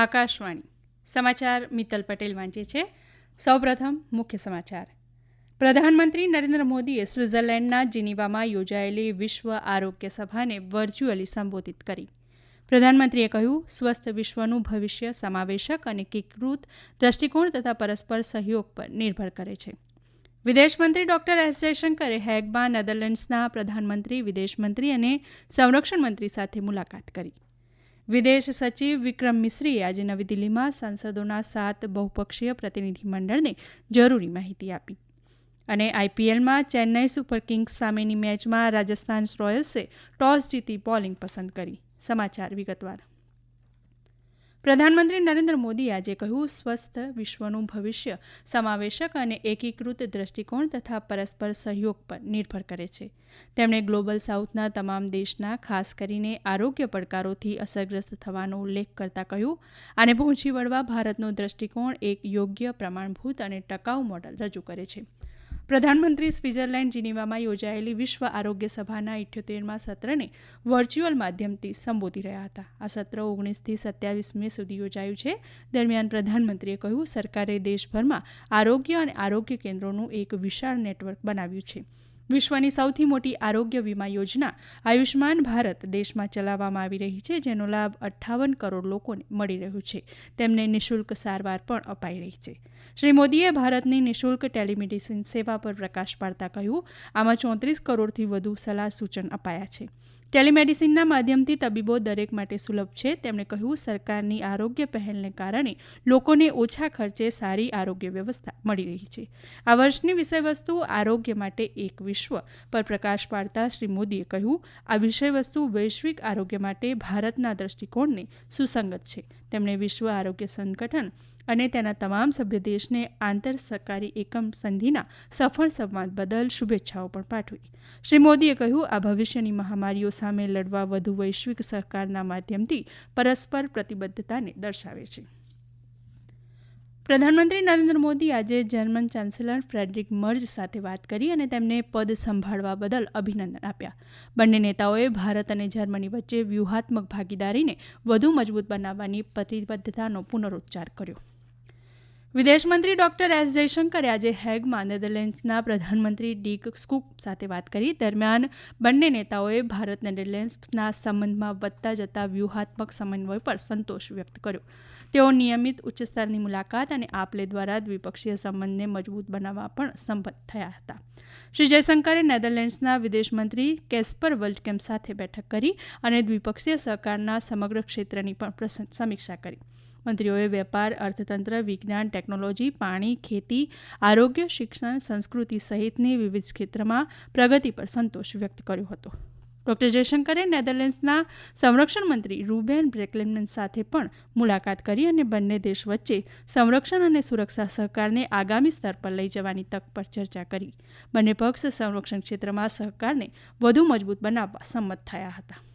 આકાશવાણી. સમાચાર મિત્તલ પટેલ વાંચે છે. સૌપ્રથમ મુખ્ય સમાચાર. પ્રધાનમંત્રી નરેન્દ્ર મોદીએ સ્વિટ્ઝરલેન્ડના જીનીવામાં યોજાયેલી વિશ્વ આરોગ્ય સભાને વર્ચ્યુઅલી સંબોધિત કરી. પ્રધાનમંત્રીએ કહ્યું, સ્વસ્થ વિશ્વનું ભવિષ્ય સમાવેશક અને કીકૃત દ્રષ્ટિકોણ તથા પરસ્પર સહયોગ પર નિર્ભર કરે છે. વિદેશમંત્રી ડોક્ટર એસ જયશંકરે હેગમાં નેધરલેન્ડ્સના પ્રધાનમંત્રી વિદેશમંત્રી અને સંરક્ષણ મંત્રી સાથે મુલાકાત કરી. વિદેશ સચિવ વિક્રમ મિશ્રીએ આજે નવી દિલ્હીમાં સાંસદોના સાત બહુપક્ષીય પ્રતિનિધિમંડળને જરૂરી માહિતી આપી. અને આઈપીએલમાં ચેન્નઈ સુપર કિંગ્સ સામેની મેચમાં રાજસ્થાન રોયલ્સે ટોસ જીતી બોલિંગ પસંદ કરી. સમાચાર વિગતવાર. પ્રધાનમંત્રી નરેન્દ્ર મોદીએ આજે કહ્યું, સ્વસ્થ વિશ્વનું ભવિષ્ય સમાવેશક અને એકીકૃત દ્રષ્ટિકોણ તથા પરસ્પર સહયોગ પર નિર્ભર કરે છે. તેમણે ગ્લોબલ સાઉથના તમામ દેશના ખાસ કરીને આરોગ્ય પડકારોથી અસરગ્રસ્ત થવાનો ઉલ્લેખ કરતા કહ્યું, આને પહોંચી વળવા ભારતનો દ્રષ્ટિકોણ એક યોગ્ય, પ્રમાણભૂત અને ટકાઉ મોડલ રજૂ કરે છે. પ્રધાનમંત્રી સ્વિટ્ઝરલેન્ડ જીનીવામાં યોજાયેલી વિશ્વ આરોગ્ય સભાના ઇઠ્યોતેરમાં સત્રને વર્ચ્યુઅલ માધ્યમથી સંબોધી રહ્યા હતા. આ સત્ર ઓગણીસથી સત્યાવીસ મે સુધી યોજાયું છે. દરમિયાન પ્રધાનમંત્રીએ કહ્યું, સરકારે દેશભરમાં આરોગ્ય અને આરોગ્ય કેન્દ્રોનું એક વિશાળ નેટવર્ક બનાવ્યું છે. વિશ્વની સૌથી મોટી આરોગ્ય વીમા યોજના આયુષ્માન ભારત દેશમાં ચલાવવામાં આવી રહી છે, જેનો લાભ અઠ્ઠાવન કરોડ લોકોને મળી રહ્યો છે. તેમને નિઃશુલ્ક સારવાર પણ અપાઈ રહી છે. શ્રી મોદીએ ભારતની નિઃશુલ્ક ટેલિમેડિસિન સેવા પર પ્રકાશ પાડતા કહ્યું, આમાં ચોત્રીસ કરોડથી વધુ સલાહ સૂચન અપાયા છે. ટેલિમેડિસિનના માધ્યમથી તબીબો દરેક માટે સુલભ છે. તેમણે કહ્યું, સરકારની આરોગ્ય પહેલને કારણે લોકોને ઓછા ખર્ચે સારી આરોગ્ય વ્યવસ્થા મળી રહી છે. આ વર્ષની વિષયવસ્તુ આરોગ્ય માટે એક વિશ્વ પર પ્રકાશ પાડતા શ્રી મોદીએ કહ્યું, આ વિષયવસ્તુ વૈશ્વિક આરોગ્ય માટે ભારતના દ્રષ્ટિકોણને સુસંગત છે. તેમણે વિશ્વ આરોગ્ય સંગઠન અને તેના તમામ સભ્ય દેશને આંતર સરકારી એકમ સંધિના સફળ સંવાદ બદલ શુભેચ્છાઓ પણ પાઠવી. શ્રી મોદીએ કહ્યું, આ ભવિષ્યની મહામારીઓ સામે લડવા વધુ વૈશ્વિક સહકારના માધ્યમથી પરસ્પર પ્રતિબદ્ધતાને દર્શાવે છે. પ્રધાનમંત્રી નરેન્દ્ર મોદી આજે જર્મન ચાન્સેલર ફ્રેડરિક મર્જ સાથે વાત કરી અને તેમને પદ સંભાળવા બદલ અભિનંદન આપ્યા. બંને નેતાઓએ ભારત અને જર્મની વચ્ચે વ્યૂહાત્મક ભાગીદારીને વધુ મજબૂત બનાવવાની પ્રતિબદ્ધતાનો પુનરોચ્ચાર કર્યો. વિદેશમંત્રી ડોક્ટર એસ જયશંકરે આજે હેગમાં નેધરલેન્ડ્સના પ્રધાનમંત્રી ડીક સ્કૂપ સાથે વાત કરી. દરમિયાન બંને નેતાઓએ ભારત નેધરલેન્ડ્સના સંબંધમાં વધતા જતા વ્યૂહાત્મક સમન્વય પર સંતોષ વ્યક્ત કર્યો. તેઓ નિયમિત ઉચ્ચસ્તરની મુલાકાત અને આપલે દ્વારા દ્વિપક્ષીય સંબંધને મજબૂત બનાવવા પણ સંમત થયા હતા. શ્રી જયશંકરે નેધરલેન્ડ્સના વિદેશમંત્રી કેસ્પર વર્લ્ડકેમ્પ સાથે બેઠક કરી અને દ્વિપક્ષીય સહકારના સમગ્ર ક્ષેત્રની પણ સમીક્ષા કરી. મંત્રીઓએ વેપાર, અર્થતંત્ર, વિજ્ઞાન, ટેકનોલોજી, પાણી, ખેતી, આરોગ્ય, શિક્ષણ, સંસ્કૃતિ સહિતની વિવિધ ક્ષેત્રમાં પ્રગતિ પર સંતોષ વ્યક્ત કર્યો હતો. ડોક્ટર જયશંકરે નેધરલેન્ડ્સના સંરક્ષણ મંત્રી રૂબેન બ્રેકલેમન સાથે પણ મુલાકાત કરી અને બંને દેશ વચ્ચે સંરક્ષણ અને સુરક્ષા સહકારને આગામી સ્તર પર લઈ જવાની તક પર ચર્ચા કરી. બંને પક્ષ સંરક્ષણ ક્ષેત્રમાં સહકારને વધુ મજબૂત બનાવવા સંમત થયા હતા.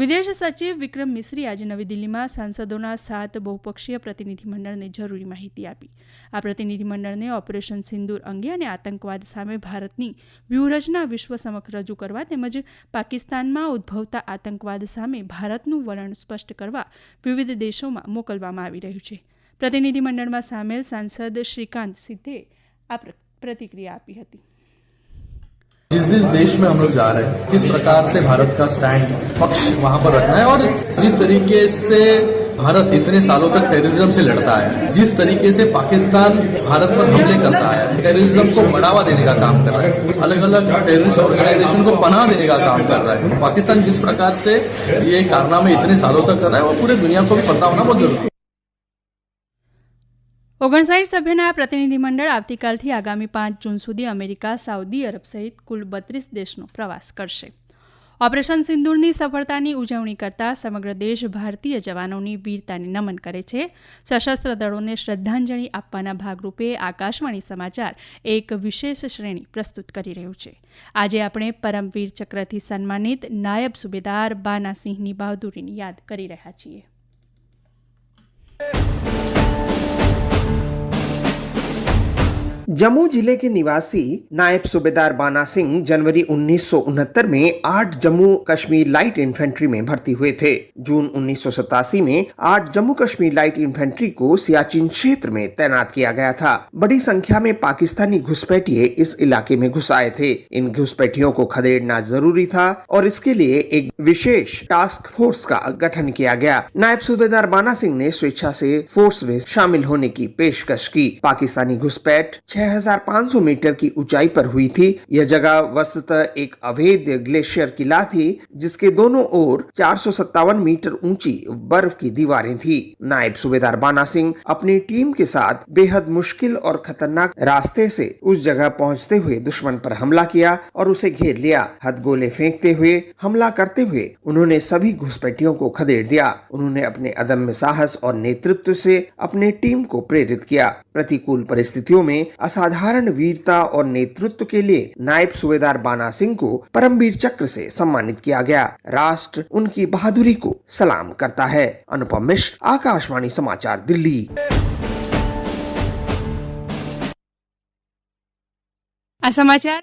વિદેશ સચિવ વિક્રમ મિશ્રી આજે નવી દિલ્હીમાં સાંસદોના સાત બહુપક્ષીય પ્રતિનિધિમંડળને જરૂરી માહિતી આપી. આ પ્રતિનિધિમંડળને ઓપરેશન સિંદૂર અંગે અને આતંકવાદ સામે ભારતની વ્યૂહરચના વિશ્વ સમક્ષ રજૂ કરવા તેમજ પાકિસ્તાનમાં ઉદ્ભવતા આતંકવાદ સામે ભારતનું વલણ સ્પષ્ટ કરવા વિવિધ દેશોમાં મોકલવામાં આવી રહ્યું છે. પ્રતિનિધિમંડળમાં સામેલ સાંસદ શ્રીકાંત સિદ્ધે આ પ્રતિક્રિયા આપી હતી. जिस जिस देश में हम लोग जा रहे हैं, किस प्रकार से भारत का स्टैंड पक्ष वहाँ पर रखना है और जिस तरीके से भारत इतने सालों तक टेररिज्म से लड़ता है, जिस तरीके से पाकिस्तान भारत पर हमले करता है टेररिज्म को बढ़ावा देने का काम कर रहा है अलग अलग टेररिस्ट ऑर्गेनाइजेशन को पनाह देने का काम कर रहा है। पाकिस्तान जिस प्रकार से ये कारनामे इतने सालों तक कर रहा है, वो पूरे दुनिया को भी पता होना बहुत ज़रूरी है। ઓગણસાઠ સભ્યના આ પ્રતિનિધિમંડળ આવતીકાલથી આગામી પાંચ જૂન સુધી અમેરિકા, સાઉદી અરબ સહિત કુલ બત્રીસ દેશનો પ્રવાસ કરશે. ઓપરેશન સિંદૂરની સફળતાની ઉજવણી કરતા સમગ્ર દેશ ભારતીય જવાનોની વીરતાને નમન કરે છે. સશસ્ત્ર દળોને શ્રદ્ધાંજલિ આપવાના ભાગરૂપે આકાશવાણી સમાચાર એક વિશેષ શ્રેણી પ્રસ્તુત કરી રહ્યું છે. આજે આપણે પરમવીર ચક્રથી સન્માનિત નાયબ સુબેદાર બાનાસિંહની બહાદુરીની યાદ કરી રહ્યા છીએ. जम्मू ज़िले के निवासी नायब सूबेदार बाना सिंह जनवरी उन्नीस सौ उनहत्तर में आठ जम्मू कश्मीर लाइट इन्फेंट्री में भर्ती हुए थे। जून उन्नीस सौ सतासी में आठ जम्मू कश्मीर लाइट इन्फेंट्री को सियाचिन क्षेत्र में तैनात किया गया था। बड़ी संख्या में पाकिस्तानी घुसपैठिए इस इलाके में घुस आए थे। इन घुसपैठियों को खदेड़ना ज़रूरी था और इसके लिए एक विशेष टास्क फोर्स का गठन किया गया। नायब सूबेदार बाना सिंह ने स्वेच्छा से फोर्स में शामिल होने की पेशकश की। पाकिस्तानी घुसपैठ 6,500 मीटर की ऊंचाई पर हुई थी। यह जगह वस्तुतः एक अवैध ग्लेशियर किला थी जिसके दोनों ओर चार सौ सत्तावन मीटर ऊँची बर्फ़ की दीवारें थी। नायब सूबेदार बाना सिंह अपनी टीम के साथ बेहद मुश्किल और खतरनाक रास्ते से उस जगह पहुँचते हुए दुश्मन पर हमला किया और उसे घेर लिया। हथगोले फेंकते हुए हमला करते हुए उन्होंने सभी घुसपैठियों को खदेड़ दिया। उन्होंने अपने अदम्य साहस और नेतृत्व से अपने टीम को प्रेरित किया। प्रतिकूल परिस्थितियों में असाधारण वीरता और नेतृत्व के लिए नायब सूबेदार बाना सिंह को परमवीर चक्र से सम्मानित किया गया। राष्ट्र उनकी बहादुरी को सलाम करता है। अनुपम मिश्र, आकाशवाणी समाचार, दिल्ली। समाचार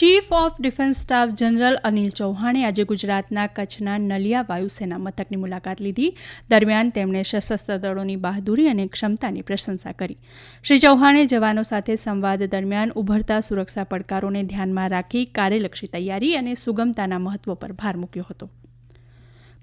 Chief of defence staff general Anil ચૌહાણે આજે ગુજરાતના કચ્છના નલિયા વાયુસેના મથકની મુલાકાત લીધી. દરમિયાન તેમણે સશસ્ત્ર દળોની બહાદુરી અને ક્ષમતાની પ્રશંસા કરી. શ્રી ચૌહાણે જવાનો સાથે સંવાદ દરમિયાન ઉભરતા સુરક્ષા પડકારોને ધ્યાનમાં રાખી કાર્યલક્ષી તૈયારી અને સુગમતાના મહત્વ પર ભાર મૂક્યો હતો.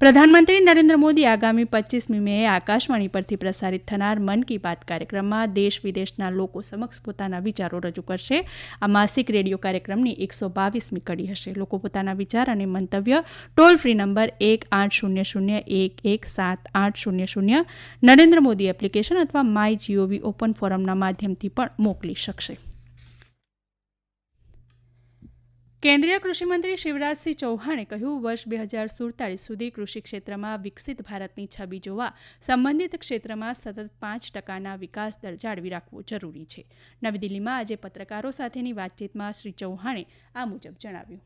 પ્રધાનમંત્રી નરેન્દ્ર મોદી આગામી પચ્ચીસમી મેએ આકાશવાણી પરથી પ્રસારિત થનાર મન કી બાત કાર્યક્રમમાં દેશ વિદેશના લોકો સમક્ષ પોતાના વિચારો રજૂ કરશે. આ માસિક રેડિયો કાર્યક્રમની એકસો બાવીસમી કડી હશે. લોકો પોતાના વિચાર અને મંતવ્ય ટોલ ફ્રી નંબર એક આઠ શૂન્ય શૂન્ય એક એક સાત આઠ શૂન્ય શૂન્ય નરેન્દ્ર મોદી એપ્લિકેશન અથવા માય જીઓવી ઓપન ફોરમના માધ્યમથી પણ મોકલી શકશે. કેન્દ્રીય કૃષિમંત્રી શિવરાજસિંહ ચૌહાણે કહ્યું, વર્ષ બે હજાર સુડતાલીસ સુધી કૃષિ ક્ષેત્રમાં વિકસિત ભારતની છબી જોવા સંબંધિત ક્ષેત્રમાં સતત પાંચ ટકાના વિકાસ દર જાળવી રાખવો જરૂરી છે. નવી દિલ્હીમાં આજે પત્રકારો સાથેની વાતચીતમાં શ્રી ચૌહાણે આ મુજબ જણાવ્યું.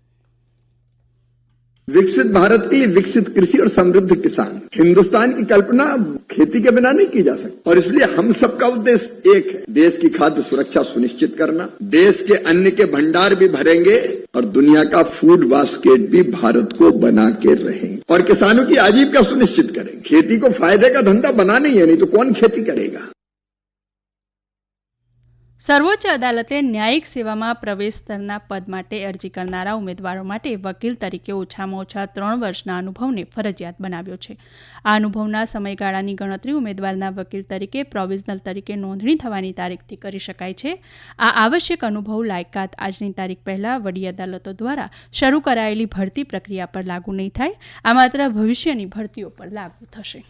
विकसित भारत के लिए विकसित कृषि और समृद्ध किसान। हिंदुस्तान की कल्पना खेती के बिना नहीं की जा सकती। और इसलिए हम सबका उद्देश्य एक है, देश की खाद्य सुरक्षा सुनिश्चित करना। देश के अन्न के भंडार भी भरेंगे और दुनिया का फ़ूड बास्केट भी भारत को बना के रहेंगे। और किसानों की आजीविका सुनिश्चित करेंगे खेती को फ़ायदे का धंधा बनाना ही है, नहीं तो कौन खेती करेगा? સર્વોચ્ચ અદાલતે ન્યાયિક સેવામાં પ્રવેશ સ્તરના પદ માટે અરજી કરનારા ઉમેદવારો માટે વકીલ તરીકે ઓછામાં ઓછા ત્રણ વર્ષના અનુભવને ફરજિયાત બનાવ્યો છે. આ અનુભવના સમયગાળાની ગણતરી ઉમેદવારના વકીલ તરીકે, પ્રોવિઝનલ તરીકે નોંધણી થવાની તારીખથી કરી શકાય છે. આ આવશ્યક અનુભવ લાયકાત આજની તારીખ પહેલા વડી અદાલતો દ્વારા શરૂ કરાયેલી ભરતી પ્રક્રિયા પર લાગુ નહીં થાય. આ માત્ર ભવિષ્યની ભરતીઓ પર લાગુ થશે.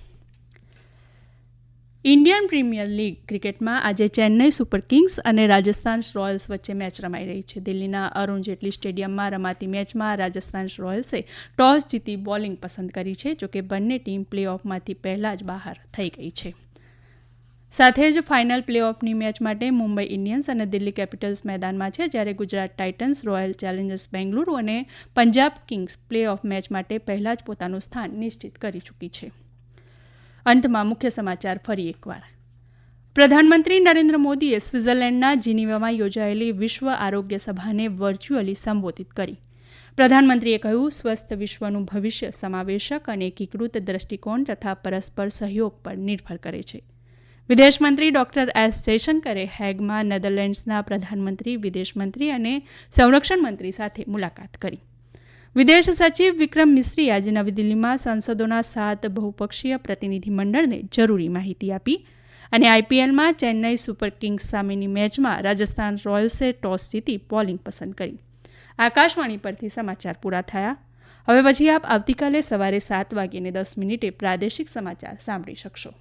ઇન્ડિયન પ્રીમિયર લીગ ક્રિકેટમાં આજે ચેન્નઈ સુપર કિંગ્સ અને રાજસ્થાન રોયલ્સ વચ્ચે મેચ રમાઈ રહી છે. દિલ્હીના અરુણ જેટલી સ્ટેડિયમમાં રમાતી મેચમાં રાજસ્થાન રોયલ્સે ટોસ જીતી બોલિંગ પસંદ કરી છે, જોકે બંને ટીમ પ્લે ઓફમાંથી પહેલા જ બહાર થઈ ગઈ છે. સાથે જ ફાઇનલ પ્લે ઓફની મેચ માટે મુંબઈ ઇન્ડિયન્સ અને દિલ્હી કેપિટલ્સ મેદાનમાં છે, જ્યારે Gujarat titans, royal challengers Bengaluru અને Punjab kings play off match માટે પહેલાં જ પોતાનું સ્થાન નિશ્ચિત કરી ચૂકી છે. અંતમાં મુખ્ય સમાચાર ફરી એકવાર. પ્રધાનમંત્રી નરેન્દ્ર મોદીએ સ્વિટ્ઝરલેન્ડના જીનીવામાં યોજાયેલી વિશ્વ આરોગ્ય સભાને વર્ચ્યુઅલી સંબોધિત કરી. પ્રધાનમંત્રીએ કહ્યું, સ્વસ્થ વિશ્વનું ભવિષ્ય સમાવેશક અને એકીકૃત દ્રષ્ટિકોણ તથા પરસ્પર સહયોગ પર નિર્ભર કરે છે. વિદેશમંત્રી ડોક્ટર એસ જયશંકરે હેગમાં નેધરલેન્ડ્સના પ્રધાનમંત્રી વિદેશમંત્રી અને સંરક્ષણ મંત્રી સાથે મુલાકાત કરી. વિદેશ સચિવ વિક્રમ મિશ્રી આજે નવી દિલ્હીમાં સાંસદોના સાત બહુપક્ષીય પ્રતિનિધિમંડળને જરૂરી માહિતી આપી અને આઈપીએલમાં ચેન્નઈ સુપર કિંગ્સ સામેની મેચમાં રાજસ્થાન રોયલ્સે ટોસ જીતી બોલિંગ પસંદ કરી. આકાશવાણી પરથી સમાચાર પૂરા થયા. હવે પછી આપ આવતીકાલે સવારે સાત વાગ્યે દસ મિનિટે પ્રાદેશિક સમાચાર સાંભળી શકશો.